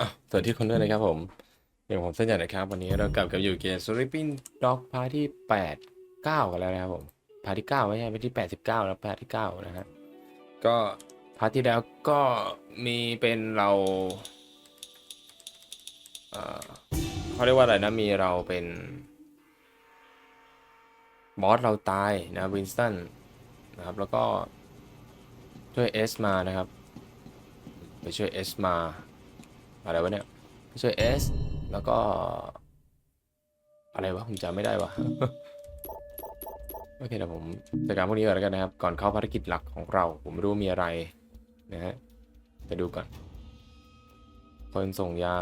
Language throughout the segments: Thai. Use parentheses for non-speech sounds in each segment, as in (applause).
อะสวัสดีคนด้วยนะครับผมอย่างผมเส้นใหญ่นะครับ วันนี้เรากลับกับอยู่เกม Sleeping Dog พาร์ทที่แปดเก้ากันแล้วนะครับผมพาร์ทที่เก้าไม่ใช่เป็นที่แปดสิบเก้าแล้วพาร์ทที่เก้านะฮะก็พาร์ทที่แล้วก็มีเป็นเราเอ่อเขาเรียกว่าอะไรนะมีเราเป็นบอสเราตายนะวินสตันนะครับแล้วก็ช่วยเอสมานะครับไปช่วยเอสมา อะไรวะเนี่ยไปช่วยเอสแล้วก็ อะไรวะผมจำไม่ได้วะโอเคเดี๋ยวผมจัดการพวกนี้ก่อนแล้วกันนะครับ ก่อนเข้าภารกิจหลักของเรา ผมไม่รู้มีอะไรนะฮะไปดูก่อน คนส่งยา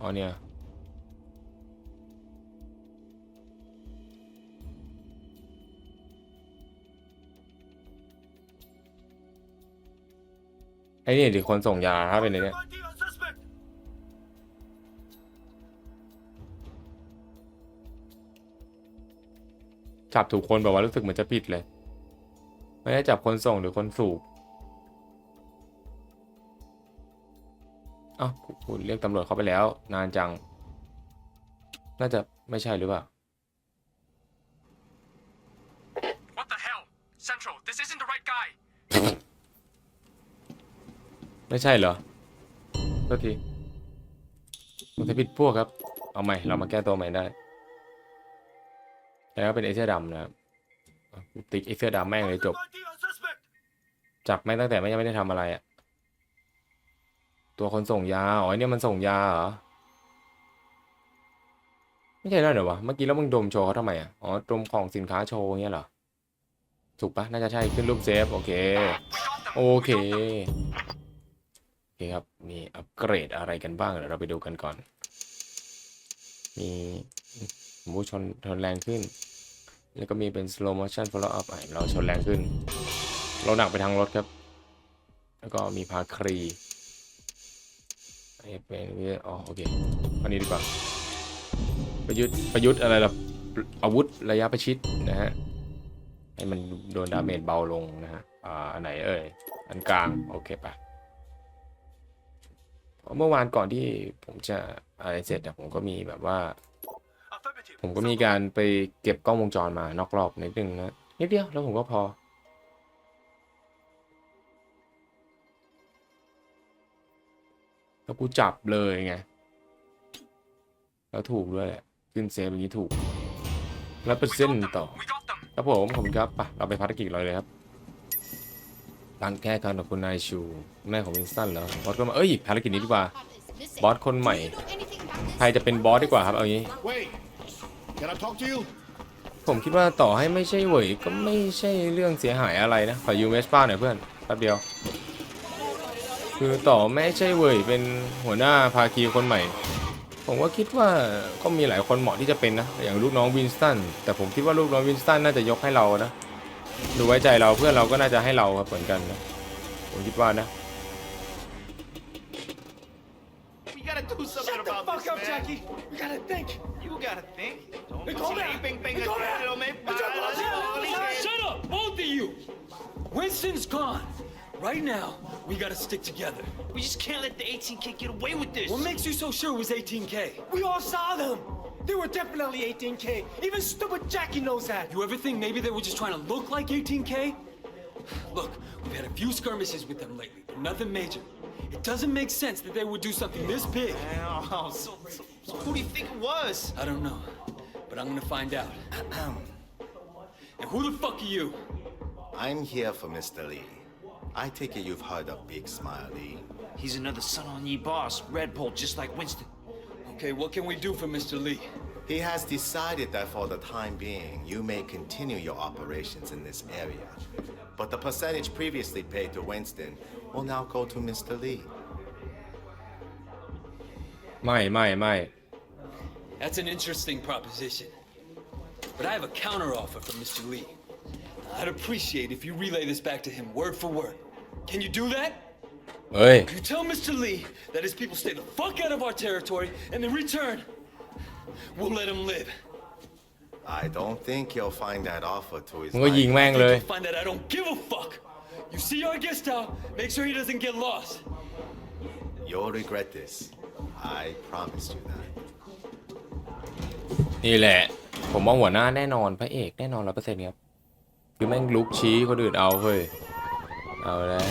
อ๋อเนี่ย ไอ้นี่ดิคนส่งยาครับเป็นไอ้เนี่ยจับถูกคนแบบว่ารู้สึกเหมือนจะผิดเลย ไม่ได้จับคนส่งหรือคนสูบอ้าคุณเรียกตำรวจเข้าไปแล้ว นานจัง น่าจะไม่ใช่หรือเปล่า What the hell? Central, this isn't the right guy. ไม่ใช่เหรอโทษทีมันจะผิดพวกครับ เอาใหม่ เรามาแก้ตัวใหม่ได้ แล้วก็เป็นไอเสื้อดำนะครับติ๊กไอเสื้อดำแม่งเลยจบ จับแม่งตั้งแต่ไม่ยังไม่ได้ทำอะไรอะตัวคนส่งยา อ๋อเนี่ยมันส่งยาเหรอ ไม่ใช่แล้วเหรอวะ เมื่อกี้แล้วมึงดมโชว์เขาทำไมอะ อ๋อ ดมของสินค้าโชว์เงี้ยเหรอ ถูกปะน่าจะใช่ ขึ้นรูปเซฟ โอเค โอเค อเคครับ มีอัปเกรดอะไรกันบ้างเดี๋ยวเราไปดูกันก่อน มีมูชนชนแรงขึ้น แล้วก็มีเป็น slow motion follow up อะเราชนแรงขึ้น เราหนักไปทางรถครับ แล้วก็มีพาครีไอ้เป็นอ๋อโอเคอันนี้ดีกว่า ประยุทธ์ประยุทธ์อะไรล่ะอาวุธระยะประชิดนะฮะ ให้มันโดนดาเมจเบาลงนะฮะ อ่า อันไหนเอ่ย อันกลาง โอเคปะ เมื่อวานก่อนที่ผมจะอะไรเสร็จอะผมก็มีแบบว่า ผมก็มีการไปเก็บกล้องวงจรมานอกรอบนิดนึงนะนิดเดียวแล้วผมก็พอ แล้วกูจับเลยไง แล้วถูกด้วยแหละ ขึ้นเซฟอย่างนี้ถูก แล้วเปอร์เซ็นต์ต่อ We got them. ครับผมผมครับ ไปะเราไปภารกิจเราเลยครับ ตั้งแก้การกับคุณนายชูแม่ของวินสตันเหรอบอสก็มาเอ้ยภารกิจนี้ดีกว่าบอสคนใหม่ ใครจะเป็นบอสดีกว่าครับเอางี้ Wait, can I talk to you? ผมคิดว่าต่อให้ไม่ใช่เหวยก็ไม่ใช่เรื่องเสียหายอะไรนะ ขอยูเมสป้าหน่อยเพื่อนแป๊บเดียว คือต่อไม่ใช่เหวยเป็นหัวหน้าภาคีคนใหม่ ผมก็คิดว่าก็มีหลายคนเหมาะที่จะเป็นนะ อย่างลูกน้องวินสตัน แต่ผมคิดว่าลูกน้องวินสตันน่าจะยกให้เรานะ ดูไว้ใจเราเพื่อนเราก็น่าจะให้เราครับเหมือนกันนะผมคิดว่านะ We gotta do something Shut the about fuck this, up, man. Jackie. We gotta think. You gotta think. Don't Hey, be calm down. sleeping, Hey, finger, calm down. quiero, me Hey, calm down. para. Shut Shut up, both of you. Winston's gone. Right now, we gotta stick together. We just can't let the 18K get away with this. What makes you so sure it was 18K? We all saw them. They were definitely 18K. Even stupid Jackie knows that. You ever think maybe they were just trying to look like 18K? Look, we've had a few skirmishes with them lately, but nothing major. It doesn't make sense that they would do something this big. Oh, (laughs) so, so, so who do you think it was? I don't know, but I'm gonna find out. and who the fuck are you? I'm here for Mr. Lee. I take it you've heard of Big Smiley. Eh? He's another son on ye boss, Redpole, just like Winston. Okay, what can we do for Mr. Lee? He has decided that for the time being, you may continue your operations in this area. But the percentage previously paid to Winston will now go to Mr. Lee. My, my, my. That's an interesting proposition. But I have a counteroffer from Mr. Lee. I'd appreciate if you relay this back to him word for word. Can you do that? เอ้ย You tell Mr. Lee that his people stay the fuck out of our territory, and in return, we'll let him live. I don't think you'll find that offer to his มึงก็ยิง liking. แม่ง I เลย think you'll find that I don't give a fuck. You see Argista, make sure he doesn't get lost. You'll regret this. I promise you that. นี่แหละ ผมว่าหัวหน้าแน่นอนพระเอกแน่นอนร้อยเปอร์เซ็นต์ครับคือแม่งลุกชี้คนอื่นเอาเฮ้ย เอาแล้ว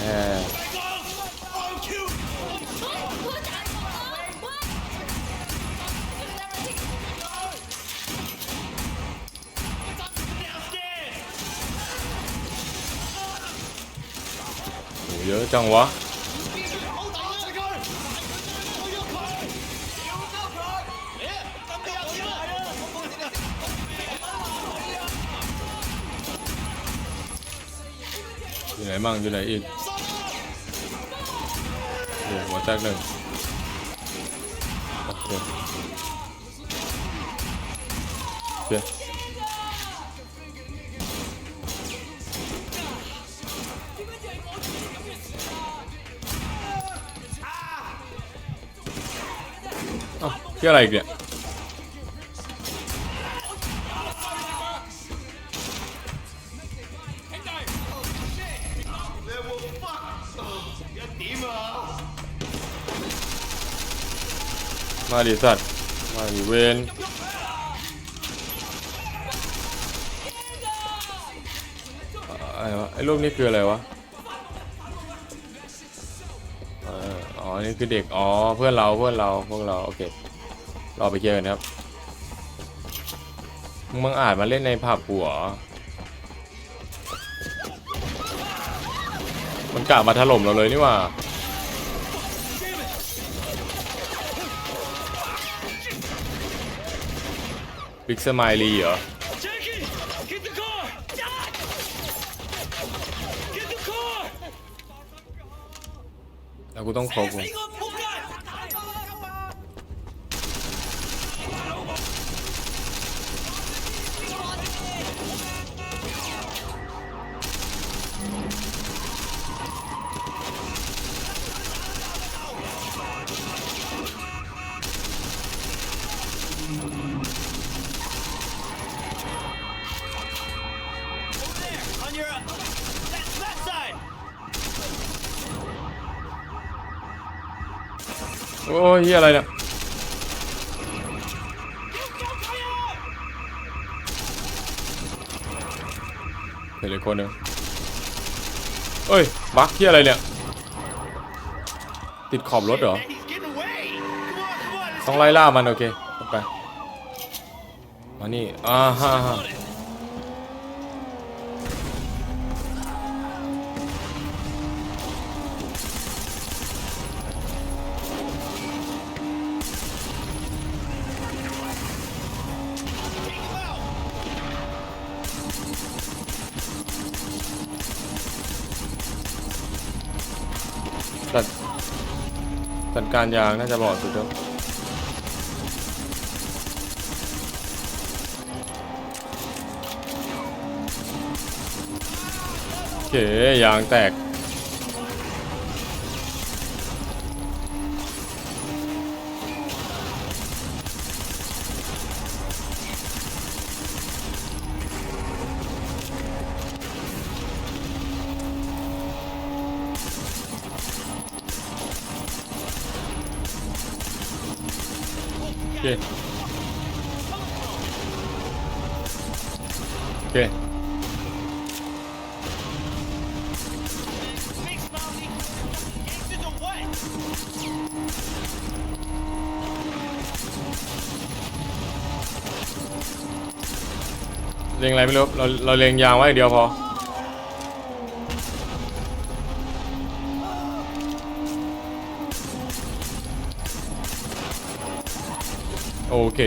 โหเยอะจังวะ อยู่ไหนมั่งอยู่ไหนอีกเดี๋ยวหัวแตกหนึ่งโอเคโอเคอ้าวที่อะไรอีกเนี่ย มาดิสัตว์ มาดิเวนไอ้รูปนี้คืออะไรวะอ๋อ นี่คือเด็ก อ๋อ เพื่อนเรา เพื่อนเรา พวกเรา โอเครอไปเคลียร์กันครับ มึงมังอาจมาเล่นในผับหรอมันกะมาถล่มเราเลยนี่ว่า บิ๊กสมายลีเหรอ Jackie, get the car! Get the car! แล้วกูต้องครบกู On โอ้ยี่อะไรเนี่ยเห็นเลยคนหนึ่งเอ้ย บั๊กเฮียอะไรเนี่ย ติดขอบรถเหรอ ต้องไล่ล่ามัน โอเคไปมานี่อ่าฮ่า การยางน่าจะบอกสุดแล้วโอเคยางแตก ไม่รู้เราเราเลงยางไว้อย่างเดียวพอโอเค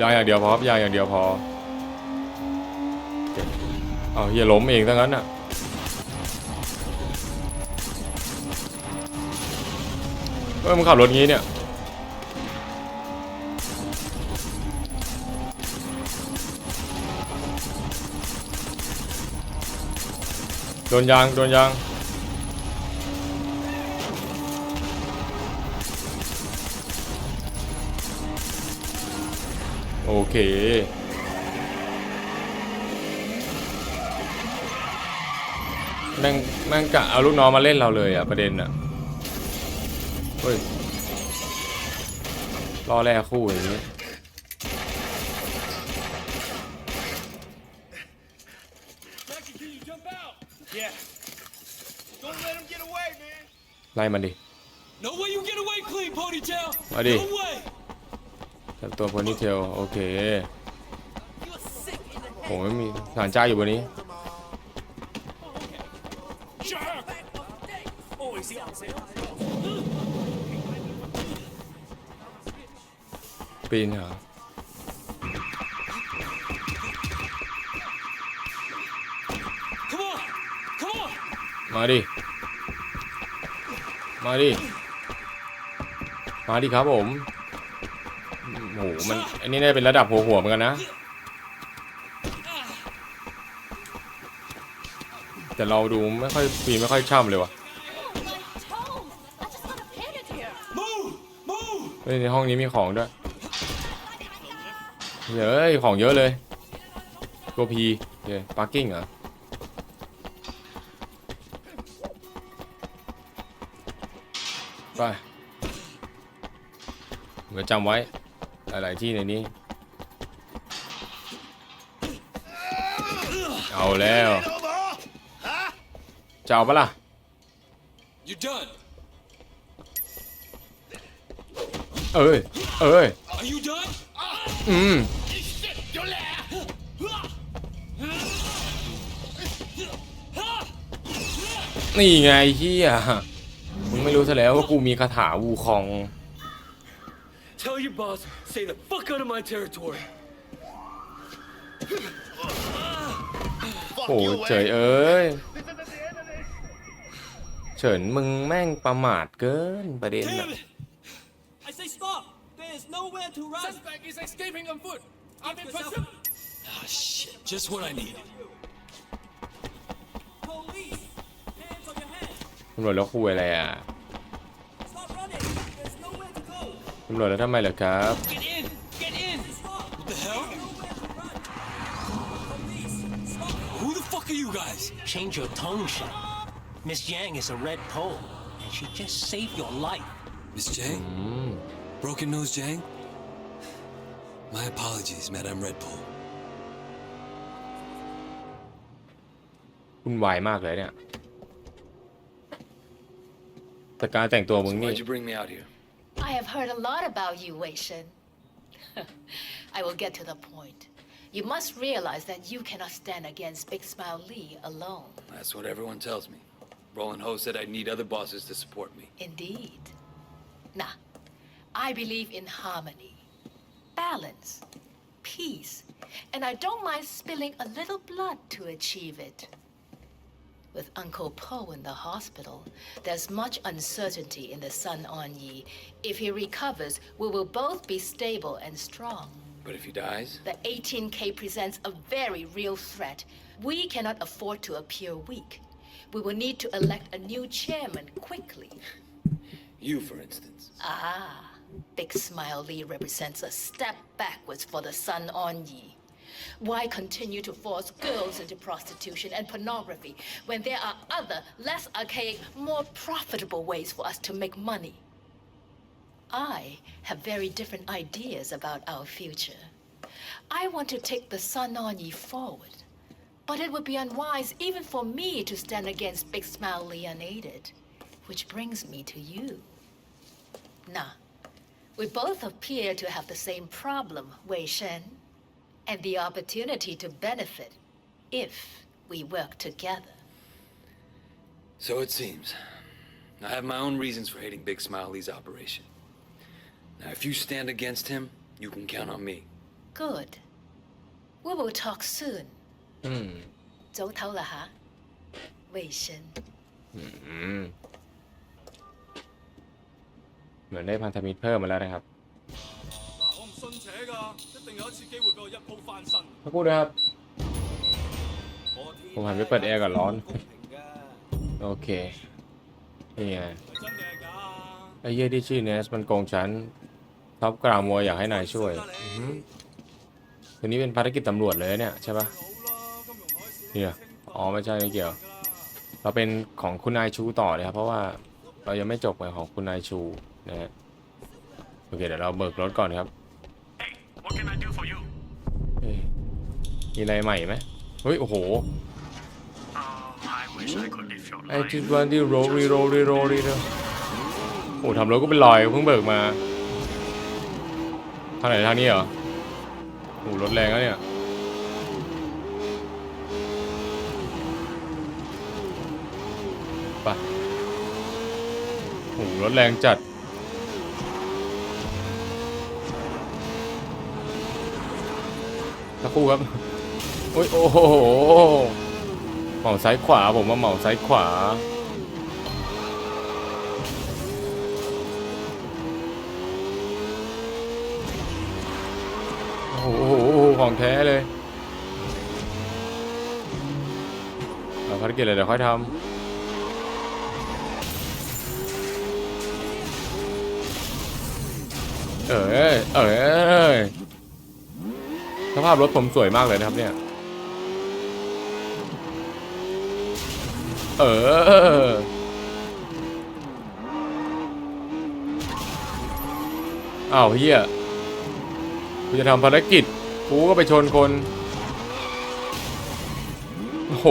ยางอย่างเดียวพอครับยางอย่างเดียวพออเอาเฮียล้มเองทั้งนั้นอะเฮ้ยมึงขับรถงี้เนี่ย โดนยาง โดนยาง โอเค แม่งแม่งกะเอาลูกน้องมาเล่นเราเลยอะประเด็นอะเฮ้ยรอแล่คู่อย่างนี้ Yeah. Don't let him get away, man. ไล่มันดิ No way you get away clean, ponytail. Buddy. No way. จับตัวโพนิเทลโอเคโอ้ไม่มีฐานจ้าอยู่บนนี้ปีนเหรอ Come on. Come on. มาดิ มาดิ มาดิครับผมโอ้โหมันอันนี้น่าจะเป็นระดับหัวหัวเหมือนกันนะ แต่เราดูไม่ค่อยปีนไม่ค่อยช่ำเลยว่ะ Toes! I just got a panic here. Move. Move. เฮ้ยในห้องนี้มีของด้วยเฮ้ยของเยอะเลยตัวพีเฮ้ยปาร์กิ้งเหรอ ไปเดี๋ยวจำไว้ หลาย ๆ ที่ในนี้ เอาแล้วจะเอาปะล่ะ You done? เอ้ย เอ้ย Are you done? อืม นี่ไงเฮียมึง ไม่รู้ซะแล้วว่ากูมีคาถาวูคอง Tell your boss, stay the fuck out of my territory. โอ้เฉยเอ้ย เฉินมึงแม่งประมาทเกินประเด็น Damn อะ it! I say stop. There is nowhere to run. Suspect is escaping on foot. I'm in Yourself. pursuit. Ah, shit. Just what I need. Police. Hands on your head. ตำรวจแล้วคุยอะไรอะ ตำรวจแล้วทำไมเหรอครับ Get in. Get in. Stop. What the hell? Nowhere to run. Police. Stop. Who the fuck are you guys? Change your tone, Shen. Miss Yang is a red pole, and she just saved your life. Miss Jang? Broken Nose Jang? My apologies, Madame Red Bull. คุณวายมากเลยเนี่ยแต่การแต่งตัวมึงนี่ Why'd you bring me out here? I have heard a lot about you, Wei Shen. (laughs) I will get to the point. You must realize that you cannot stand against Big Smile Lee alone. That's what everyone tells me. Roland Ho said I'd need other bosses to support me. Indeed. Nah, I believe in harmony, balance, peace, and I don't mind spilling a little blood to achieve it. With Uncle Po in the hospital, there's much uncertainty in the Sun On Yi. If he recovers, we will both be stable and strong. But if he dies? The 18K presents a very real threat. We cannot afford to appear weak. We will need to elect a new chairman quickly. You, for instance. Ah, Big Smile Lee represents a step backwards for the Sun On Yi. Why continue to force girls into prostitution and pornography when there are other, less archaic, more profitable ways for us to make money? I have very different ideas about our future. I want to take the Sun On Yi forward, but it would be unwise even for me to stand against Big Smile unaided, which brings me to you. Nah, we both appear to have the same problem, Wei Shen, and the opportunity to benefit if we work together. So it seems. I have my own reasons for hating Big Smiley's operation. Now, if you stand against him, you can count on me. Good. We will talk soon. อืม 周头了哈，魏生。 อืม เหมือนได้พันธมิตรเพิ่มมาแล้วนะครับ 嗱，我唔 信邪㗎，一定有一次机会俾我一铺翻身。 สักครู่นะครับ 我天 ผมหันไปเปิดแอร์ก่อนร้อน 公平㗎， โอเค นี่ไง 系真定系假啊？ ไอ้เหี้ยที่ชื่อเนสมันโกงฉันท็อปกล่าวมัวอยากให้นายช่วยอือหือตัวนี้เป็นภารกิจตำรวจเลยเนี่ยใช่ปะ 好啦，金融海啸 เนี่ย อ๋อไม่ใช่ไม่เกี่ยว ภ เราเป็นของคุณนายชูต่อเลยครับ เพราะว่าเรายังไม่จบในของคุณนายชูนะฮะโอเคเดี๋ยวเราเบิกรถก่อนครับ What can I do for you? เอ้ยมีอะไรใหม่ไหมเฮ้ย โอ้โห Oh, I wish I could live your ไอ้ life. จุดวันที่โรรีโรรีโรรีโรโอ้ทำรถก็เป็นรอยเพิ่งเบิกมาทางไหนทางนี้เหรอโอ้รถแรงแล้วเนี่ยไปโอ้รถแรงจัด สักครู่ครับโอ้ยโอ้โหเหมาซ้ายขวาผมว่าเหมาซ้ายขวาโอ้โหหโอ้โหของแท้เลยภารกิจอะไรเดี๋ยวค่อยทำเออเออ สภาพรถผมสวยมากเลยนะครับเนี่ย เออ อ้าวเฮียกูจะทำภารกิจ กูก็ไปชนคน โอ้โห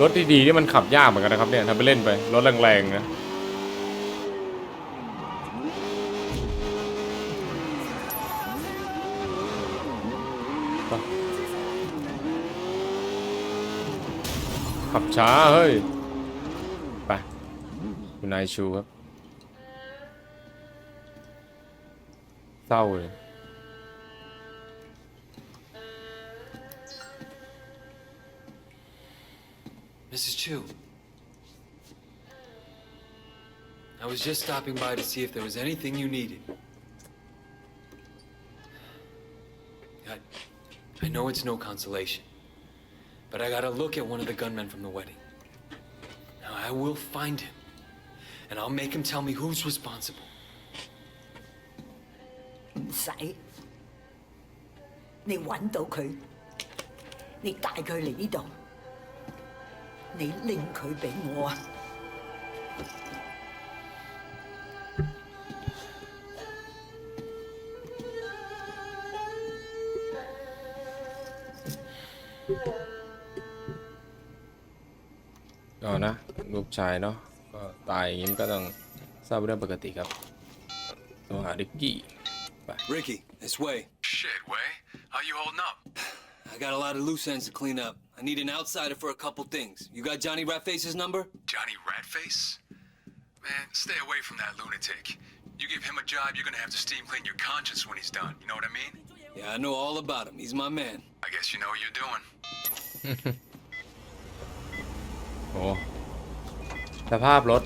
รถดีๆนี่มันขับยากเหมือนกันนะครับเนี่ยทำไปเล่นไป รถแรงๆนะ ขับช้า เฮ้ย ไป คุณนายชูครับ เศร้าเลย Mrs. Chu. I was just stopping by to see if there was anything you needed. I, I know it's no consolation, but I gotta look at one of the gunmen from the wedding. Now, I will find him, and I'll make him tell me who's responsible. 唔 กชายเนาะ ก็ตายอย่างนี้มันก็ต้องทราบเรื่องปกติครับโทรหาดิกกี้ Ricky, this way. Shit, Way. How you holding up? (sighs) I got a lot of loose ends to clean up. I need an outsider for a couple things. You got Johnny Ratface's number? Johnny Ratface? Man, stay away from that lunatic. You give him a job, you're gonna have to steam clean your conscience when he's done. You know what I mean? Yeah, I know all about him. He's my man. I guess you know what you're doing. (laughs) โอ้ สภาพรถ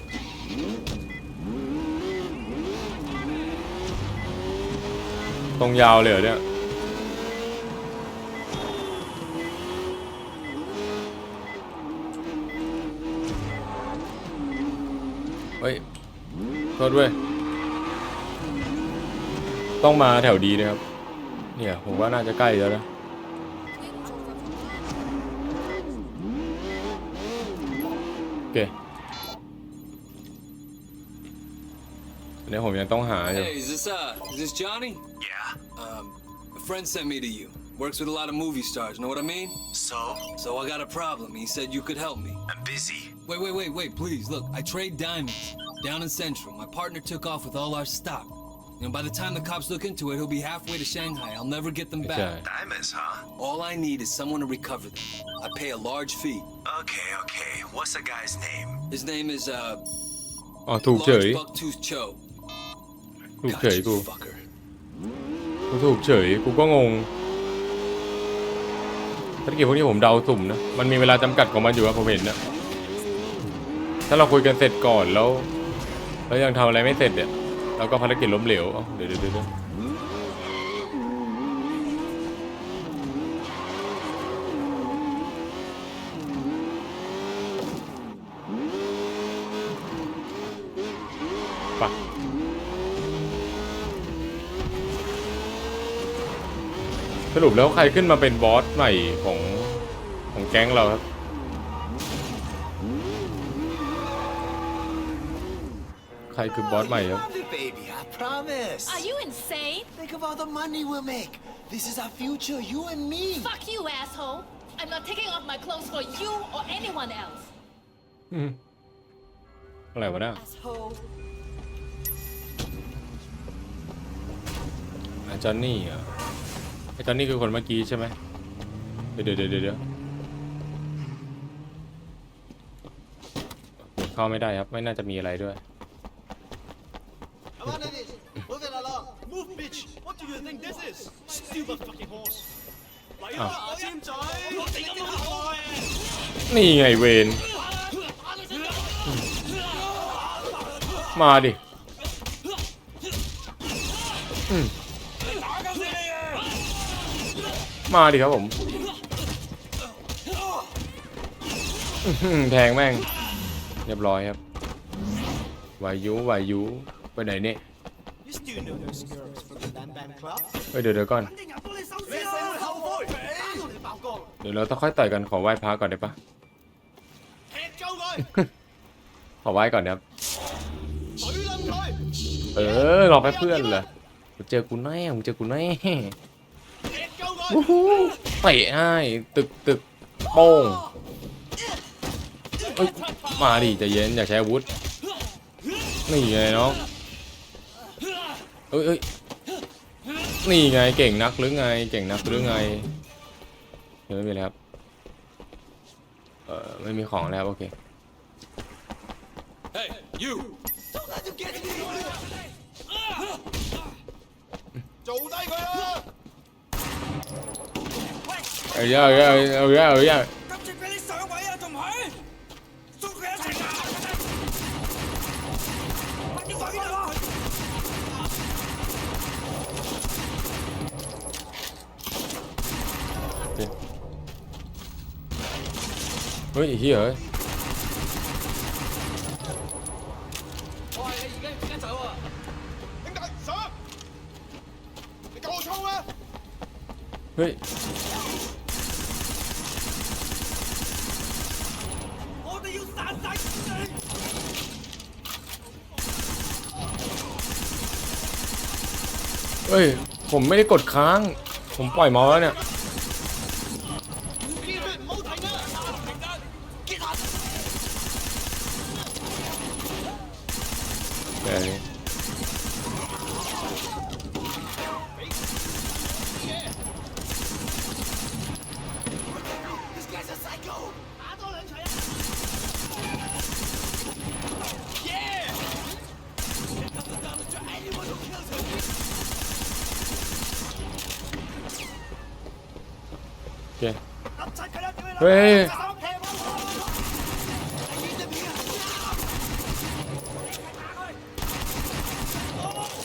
ตรงยาวเลยเหรอเนี่ย เฮ้ยโทษด้วย ต้องมาแถวดีนะครับ เนี่ย ผมว่าน่าจะใกล้แล้วนะ อันนี้ผมยังต้องหาอยู่ Hey, is this uh, is this Johnny? Yeah? Um, a friend sent me to you. Works with a lot of movie stars. Know what I mean? So? So I got a problem. He said you could help me. I'm busy. Wait, wait, wait, wait, please. Look, I trade diamonds down in Central. My partner took off with all our stock. You know, by the time the cops look into it, he'll be halfway to Shanghai. I'll never get them ไม่ใช่ back. Diamonds, huh? All I need is someone to recover them. I pay a large fee. Okay, okay. What's the guy's name? His name is uh อ๋อ ถูกเฉย Large Bucktooth Cho. ถูกเฉยกูกูถูกเฉยกูก็งงภารกิจพวกนี้ผมเดาสุ่มนะ มันมีเวลาจำกัดของมันอยู่ครับผมเห็นนะ ถ้าเราคุยกันเสร็จก่อนแล้ว แล้วยังทำอะไรไม่เสร็จเนี่ยเราก็ภารกิจล้มเหลวเดี๋ยวเดี๋ยวเดี๋ยว รุปแล้วใครขึ้นมาเป็นบอสใหม่ของของแก๊งเราครับ ใครคือบอสใหม่ครับ You're the baby, I promise. Are you insane? Think of all the money we'll make. This is our future, you and me. Fuck you, asshole. I'm not taking off my clothes for you or anyone else. อืมอะไรวะเนี่ย Asshole. อาจารย์นี่อะ ไอตอนนี้คือคนเมื่อกี้ใช่ไหมเดี๋ยวเดี๋ยวเดี๋ยวเดี๋ยวเข้าไม่ได้ครับ ไม่น่าจะมีอะไรด้วยยนี่ไงเวนมาดิอืม มาดิครับผมแทงแม่ง เรียบร้อยครับวายุวายุไปไหนเนี่ยเฮ้ยเดี๋ยวเดี๋ยวก่อน เดี๋ยวเราต้องค่อยต่อยกันขอไหว้พระก่อนได้ปะขอไหว้ก่อนครับ เออรอไปเพื่อนเหรอเจอกูแน่ผมเจอกูแน่ วู้ฮู้เตะให้ตึกตึกโป้งเอ้ยมาดิใจเย็นอย่าใช้อาวุธนี่ไงน้องเอ้ยเอ้ยนี่ไงเก่งนักหรือไง เก่งนักหรือไงเดี๋ยวไม่มีแล้วครับเออไม่มีของแล้วโอเค Rồi rồi rồi rồi rồi rồi. Ôi, gì vậy? Wait. เฮ้ย ผมไม่ได้กดค้าง ผมปล่อยเมาส์แล้วเนี่ย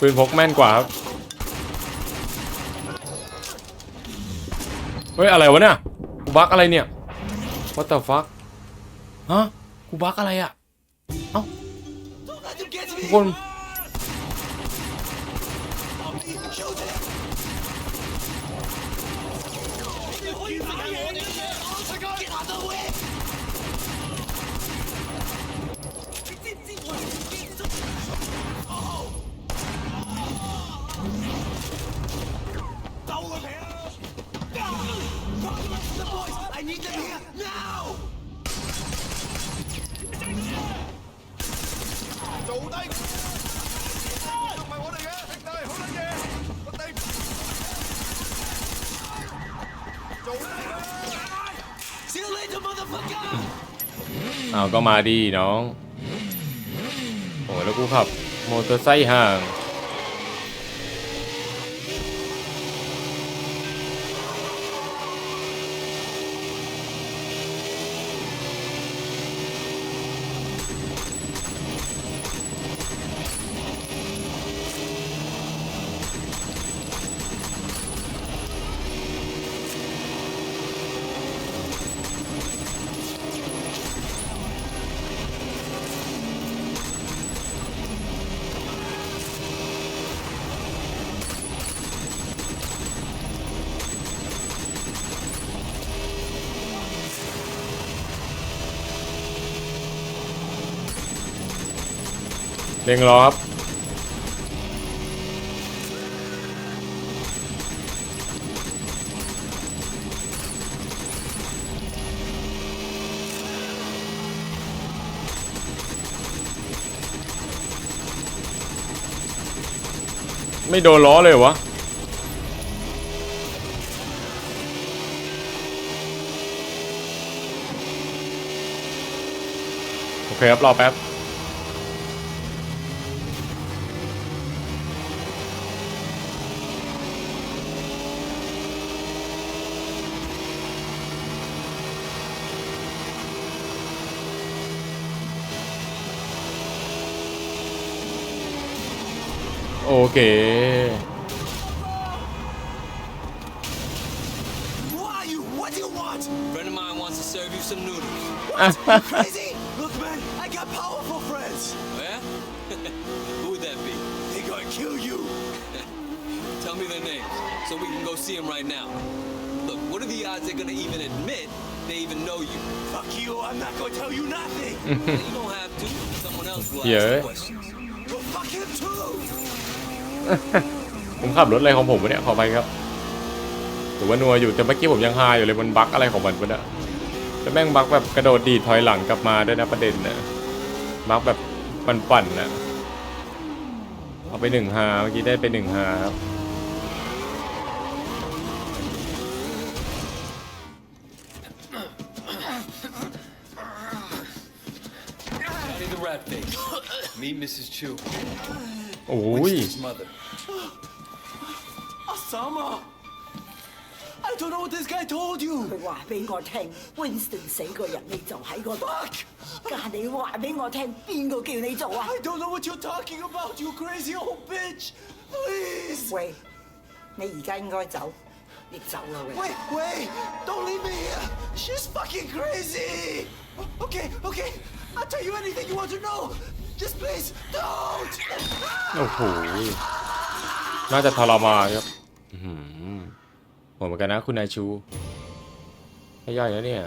ปืนพกแม่นกว่าครับ เฮ้ย อะไรวะเนี่ย กูบักอะไรเนี่ย what the fuck ฮะ กูบักอะไรอะ เอ้าทุกคน เอาก็มาดีน้อง โอ้แล้วกูขับ มอเตอร์ไซค์ห่าง เล็งรอครับไม่โดนล้อเลยเหรอวะโอเคครับรอแป๊บ okay. What do you want? A friend of mine wants to serve you some noodles. What? you (laughs) crazy? Look, man, I got powerful friends. Yeah? (laughs) Who would that be? They gonna kill you. (laughs) Tell me their names so we can go see them right now. Look, what are the odds they're gonna even admit they even know you? Fuck you! I'm not gonna tell you nothing. you don't have to. Someone else will yeah. ask the questions. Well, fuck him too. ผมขับรถอะไรของผมวะเนี่ยขอไปครับถือว่านัวอยู่แต่เมื่อกี้ผมยังฮาอยู่เลยมันบั๊กอะไรของมันวะเนี่ยแล้วแม่งบั๊กแบบกระโดดดีถอยหลังกลับมาด้วยนะประเด็นนะบั๊กแบบปั่นๆนะเอาไปหนึ่งฮาเมื่อกี้ได้ไปหนึ่งฮาครับ Meet Mrs. Chu. โอ้ย Winston's mother. (gasps) Osama. I don't know what this guy told you. 佢话俾我听，Winston 死个人你就喺嗰度。 Fuck! 但系你话俾我听，边个叫你做啊？ I don't know what you're talking about, you crazy old bitch. Please. 喂，你而家应该走，你走啦喂。 Wait, wait, don't leave me here. She's fucking crazy. Okay, okay, I'll tell you anything you want to know. Just please, don't. โอ้โห น่าจะทรมานครับอื้อหือโหดเหมือนกันนะคุณนายชูให้ย่อยแล้วเนี่ย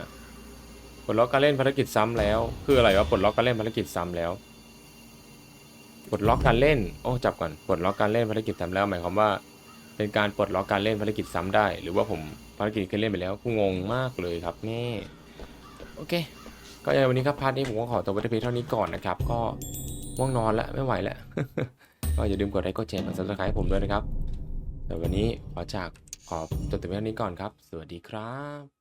ปลดล็อกการเล่นภารกิจซ้ำแล้ว คืออะไรวะ ปลดล็อกการเล่นภารกิจซ้ำแล้ว ปลดล็อกการเล่น โอ้ จับก่อน ปลดล็อกการเล่นภารกิจซ้ำแล้ว หมายความว่า เป็นการปลดล็อกการเล่นภารกิจซ้ำได้ หรือว่าผมภารกิจเคยเล่นไปแล้ว กูงงมากเลยครับแม่โอเค ก็ในวันนี้ครับพาร์ทนี้ผมก็ขอตัวไปแต่เพียงเท่านี้ก่อนนะครับ ก็ม่วงนอนแล้วไม่ไหวแล้วก็อย่าลืมกดไลค์กดแชร์กด subscribe ให้ผมด้วยนะครับแต่วันนี้ขอจากขอจบแต่เพียงเท่านี้ก่อนครับ สวัสดีครับ